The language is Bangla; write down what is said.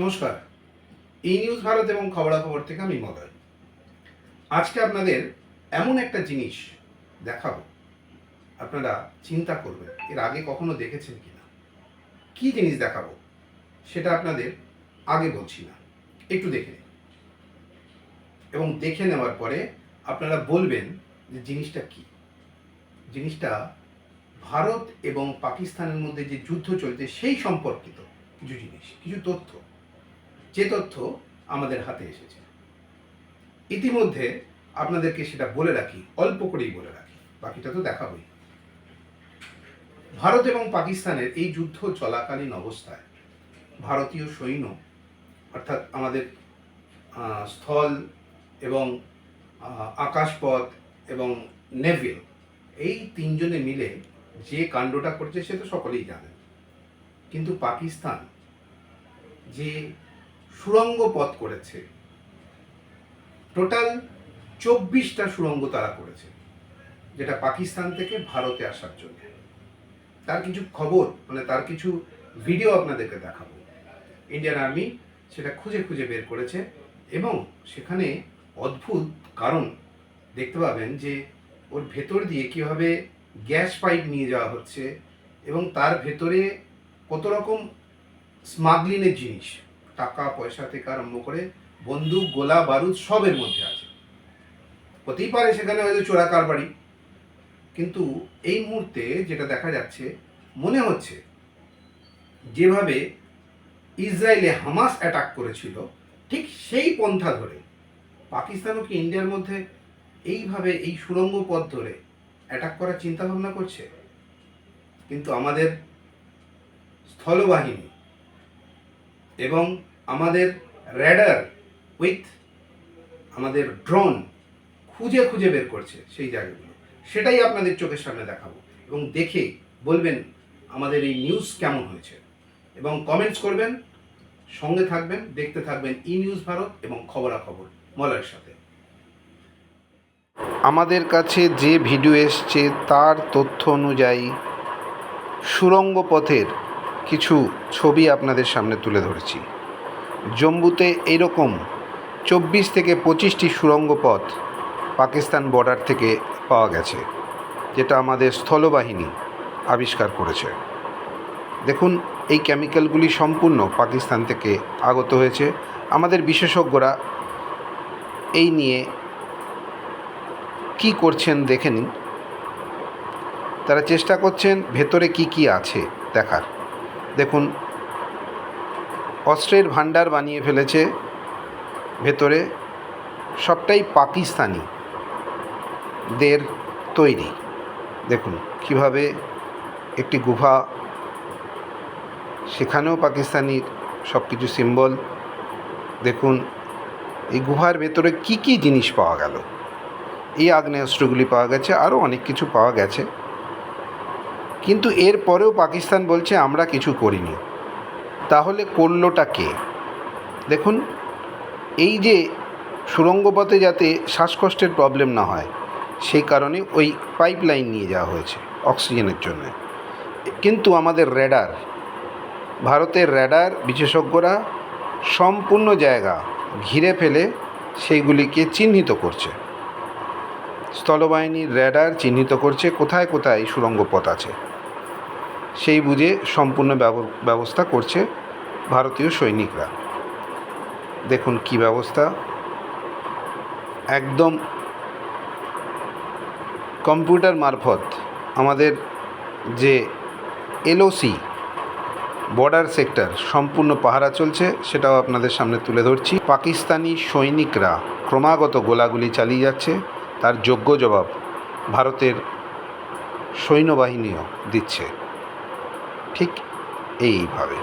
নমস্কার। এই নিউজ ভারত এবং খবরাখবর থেকে আমি মদয় আজকে আপনাদের এমন একটা জিনিস দেখাবো। আপনারা চিন্তা করবেন, এর আগে কখনো দেখেছেন কি না কি জিনিস দেখাবো? সেটা আপনাদের আগে বলছি না। একটু দেখে নিন। এবং দেখে নেওয়ার পরে আপনারা বলবেন যে জিনিসটা কি? জিনিসটা ভারত এবং পাকিস্তানের মধ্যে যে যুদ্ধ চলছে, সেই সম্পর্কিত কিছু জিনিস, কিছু তথ্য। যে তথ্য আমাদের হাতে এসেছে। ইতিমধ্যে আপনাদেরকে সেটা বলে রাখি, অল্প করেই বলে রাখি, বাকিটা তো দেখাবই। ভারত এবং পাকিস্তানের এই যুদ্ধ চলাকালীন অবস্থায় ভারতীয় সৈন্য, অর্থাৎ আমাদের স্থল এবং আকাশপথ এবং নেভিল, এই তিনজনে মিলে যে কাণ্ডটা করছে সে তো সকলেই জানেন। কিন্তু পাকিস্তান যে সুড়ঙ্গ পথ করেছে। টোটাল চব্বিশটা সুড়ঙ্গ তারা করেছে, যেটা পাকিস্তান থেকে ভারতে আসার জন্য। তার কিছু খবর মানে তার কিছু ভিডিও আপনাদেরকে দেখাবো। ইন্ডিয়ান আর্মি সেটা খুঁজে খুঁজে বের করেছে এবং সেখানে অদ্ভুত কারণ দেখতে পাবেন যে ওর ভেতর দিয়ে কীভাবে গ্যাস পাইপ নিয়ে যাওয়া হচ্ছে এবং তার ভেতরে কত রকম স্মাগলিংয়ের জিনিস। টাকা, পয়সা থেকে আরম্ভ করে বন্দুক, গোলা, বারুদ সবের মধ্যে আছে। হতেই পারে সেখানে হয়তো চোরা কারবারি। কিন্তু এই মুহূর্তে যেটা দেখা যাচ্ছে, মনে হচ্ছে যেভাবে ইসরায়েলে হামাস অ্যাটাক করেছিল, ঠিক সেই পন্থা ধরে পাকিস্তানও কি ইন্ডিয়ার মধ্যে এইভাবে এই সুড়ঙ্গ পথ ধরে অ্যাটাক করার চিন্তা ভাবনা করছে? কিন্তু আমাদের স্থলবাহিনী এবং আমাদের র্যাডার উইথ আমাদের ড্রোন খুঁজে খুঁজে বের করছে সেই জায়গাগুলো। সেটাই আপনাদের চোখের সামনে দেখাবো এবং দেখে বলবেন আমাদের এই নিউজ কেমন হয়েছে। এবং কমেন্টস করবেন, সঙ্গে থাকবেন, দেখতে থাকবেন ই নিউজ ভারত এবং খবরাখবর মলয়ের সাথে। আমাদের কাছে যে ভিডিও এসছে তার তথ্য অনুযায়ী সুড়ঙ্গ পথের কিছু ছবি আপনাদের সামনে তুলে ধরেছি। জম্মুতে এইরকম চব্বিশ থেকে পঁচিশটি সুড়ঙ্গ পথ পাকিস্তান বর্ডার থেকে পাওয়া গেছে, যেটা আমাদের স্থলবাহিনী আবিষ্কার করেছে। দেখুন, এই কেমিক্যালগুলি সম্পূর্ণ পাকিস্তান থেকে আগত হয়েছে। আমাদের বিশেষজ্ঞরা এই নিয়ে কি করছেন দেখে নিন। তারা চেষ্টা করছেন ভেতরে কি কি আছে দেখার। দেখুন, অস্ত্রের ভাণ্ডার বানিয়ে ফেলেছে ভেতরে সবটাই পাকিস্তানি দের তৈরি। দেখুন কীভাবে একটি গুহা, সেখানেও পাকিস্তানির সব কিছু সিম্বল দেখুন, এই গুহার ভেতরে কি কি জিনিস পাওয়া গেল? এই আগ্নেয়াস্ত্রগুলি পাওয়া গেছে, আরও অনেক কিছু পাওয়া গেছে। কিন্তু এর পরেও পাকিস্তান বলছে, আমরা কিছু করিনি। তাহলে করলোটা কে? দেখুন, এই যে সুড়ঙ্গপথে যাতে শ্বাসকষ্টের প্রবলেম না হয়, সেই কারণে ওই পাইপ লাইন নিয়ে যাওয়া হয়েছে অক্সিজেনের জন্য। কিন্তু আমাদের র্যাডার ভারতের র্যাডার বিশেষজ্ঞরা সম্পূর্ণ জায়গা ঘিরে ফেলে সেইগুলিকে চিহ্নিত করছে। স্থলবাহিনীর র্যাডার চিহ্নিত করছে, কোথায় কোথায় সুড়ঙ্গ পথ আছে। সেই বুঝে সম্পূর্ণ ব্যব- ব্যবস্থা করছে ভারতীয় সৈনিকরা। দেখুন কি ব্যবস্থা। একদম কম্পিউটার মারফত আমাদের যে এলওসি, বর্ডার সেক্টর, সম্পূর্ণ পাহারা চলছে, সেটাও আপনাদের সামনে তুলে ধরছি। পাকিস্তানি সৈনিকরা ক্রমাগত গোলাগুলি চালিয়ে যাচ্ছে, তার যোগ্য জবাব ভারতের সৈন্যবাহিনীও দিচ্ছে। ঠিক এইভাবে।